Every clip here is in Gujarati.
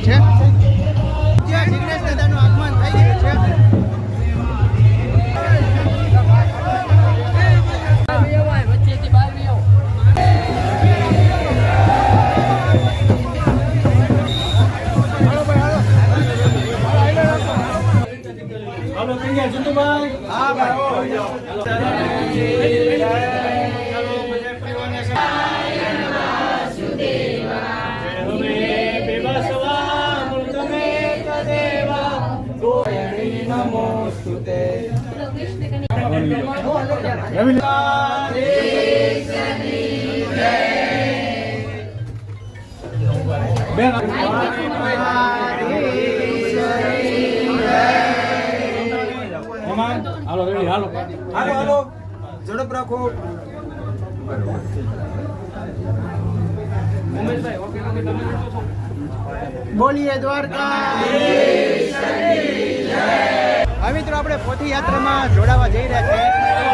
છે ઝડપ રાખો બોલીએ દ્વારકા. હવે આપણે પોથી યાત્રામાં જોડાવા જઈ રહ્યા છીએ.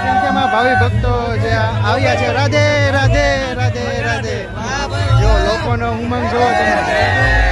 સંખ્યામાં ભાવિ ભક્તો જે આવ્યા છે. રાધે રાધે રાધે રાધે. જો લોકોનો ઉમંગ જોવો, તમે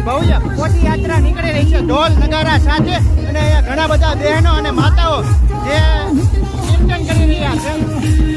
ભવ્યથી ભવ્ય યાત્રા નીકળી રહી છે. ઢોલ નગારા સાથે અને ઘણા બધા બહેનો અને માતાઓ જે કીર્તન કરી રહ્યા છે.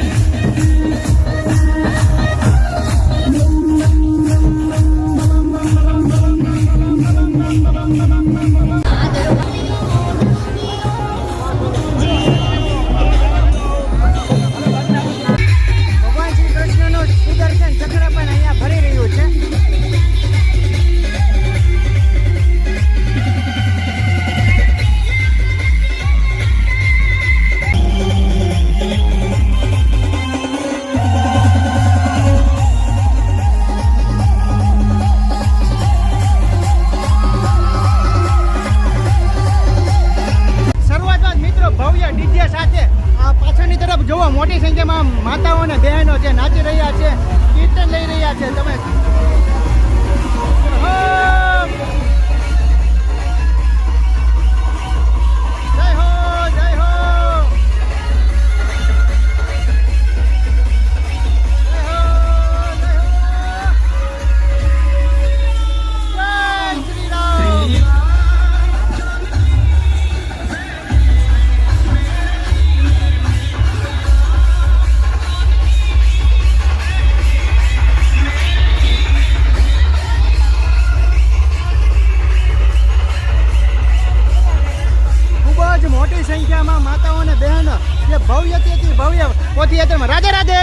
મોટી સંખ્યામાં માતાઓ અને બહેનો જે ભવ્યથી ભવ્ય પોથી યાત્રામાં રાધે! રાધે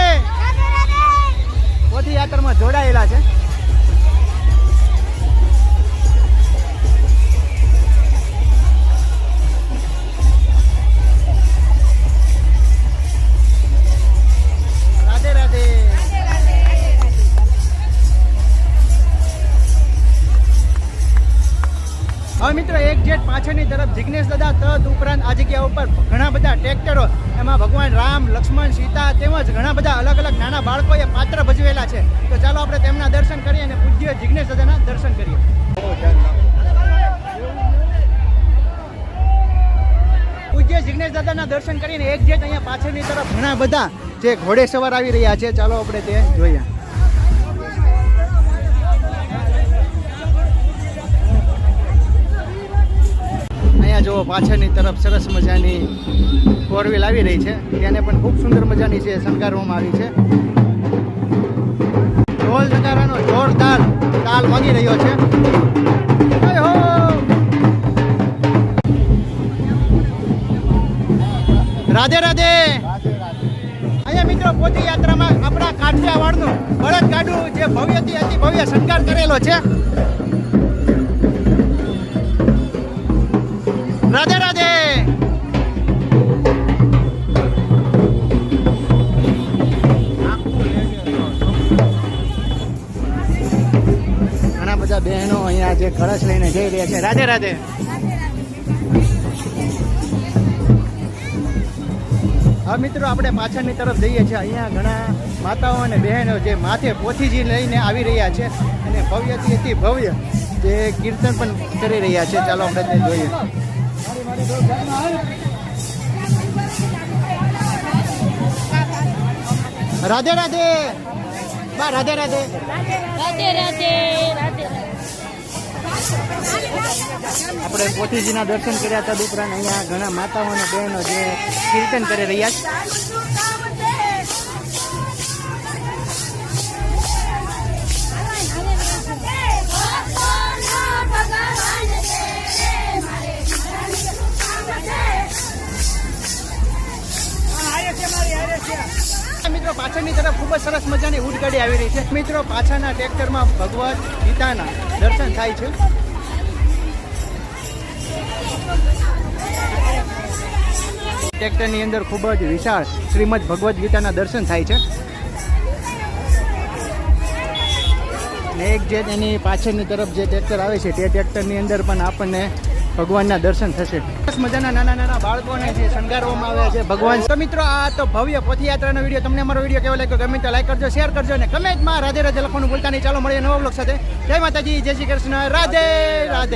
પોથી યાત્રામાં જોડાયેલા છે. પાછળની તરફ જિગ્નેશ દાદા તદ ઉપરાંત આ જગ્યા ઉપર ઘણા બધા ટ્રેક્ટરો, એમાં ભગવાન રામ, લક્ષ્મણ, સીતા તેમજ ઘણા બધા અલગ અલગ નાના બાળકોએ પાત્ર ભજવેલા છે. તો ચાલો આપણે તેમના દર્શન કરીએ અને પૂજ્ય જિગ્નેશ દાદાના દર્શન કરીએ. પૂજ્ય જિગ્નેશ દાદાના દર્શન કરીને એક જેટ અહીંયા પાછળની તરફ ઘણા બધા જે ઘોડે સવાર આવી રહ્યા છે. ચાલો આપણે તે જોઈએ. અહીંયા જુઓ, પાછળની તરફ સરસ મજાની ફોર આવી રહી છે. તેને પણ ખૂબ સુંદર મજાની છે શણગારવામાં આવી છે. ઢોલ નગારાનો જોરદાર તાલ વાગી રહ્યો છે. રાધે રાધે! અહીંયા મિત્રો પોતી યાત્રામાં આપણા કાઠિયાવાડનું બળદ ગાડું જે ભવ્યથી અતિ ભવ્ય શણગાર કરેલો છે. અહીંયા જે કળશ લઈને જઈ રહ્યા છે. રાધે રાધે. હા, મિત્રો, આપણે પાછળની તરફ જઈએ છીએ. અહીંયા ઘણા માતાઓ અને બહેનો જે માથે પોથીજી લઈને આવી રહ્યા છે અને ભવ્યથી અતિ ભવ્ય જે કીર્તન પણ કરી રહ્યા છે. ચાલો, આપણે જોઈએ. રાધે રાધે. બા રાધે રાધે રાધે. રાધે રાધે. આપણે પોથીજીના દર્શન કર્યા હતા ઉપરાંત અહીંયા ઘણા માતાઓ અને બહેનો જે કીર્તન કરી રહ્યા છે. મિત્રો, પાછળની તરફ ખૂબ જ સરસ મજાની ઊંટગાડી આવી રહી છે. મિત્રો, પાછળના ટ્રેક્ટરમાં ભગવદ્ ગીતાના દર્શન થાય છે. ટ્રેક્ટરની અંદર ખૂબ જ વિશાળ શ્રીમદ ભગવદ્ ગીતાના દર્શન થાય છે. ને એક જે એની પાછળની તરફ જે ટ્રેક્ટર આવે છે, તે ટ્રેક્ટરની અંદર પણ આપણને ભગવાનના દર્શન થશે. સરસ મજાના નાના નાના બાળકોને જે શણગારવામાં આવે છે ભગવાન. તો મિત્રો, આ તો ભવ્ય પથયાત્રાનો વીડિયો. તમને અમારો વીડિયો કેવો લાગ્યો ગમે તો લાઈક કરજો શેર કરજો અને કમેન્ટમાં રાધે રાધે લખવાનું ભૂલતા નહીં. ચાલો મળીએ નવા બ્લોગ સાથે. જય માતાજી, જય શ્રી કૃષ્ણ. રાધે રાધે.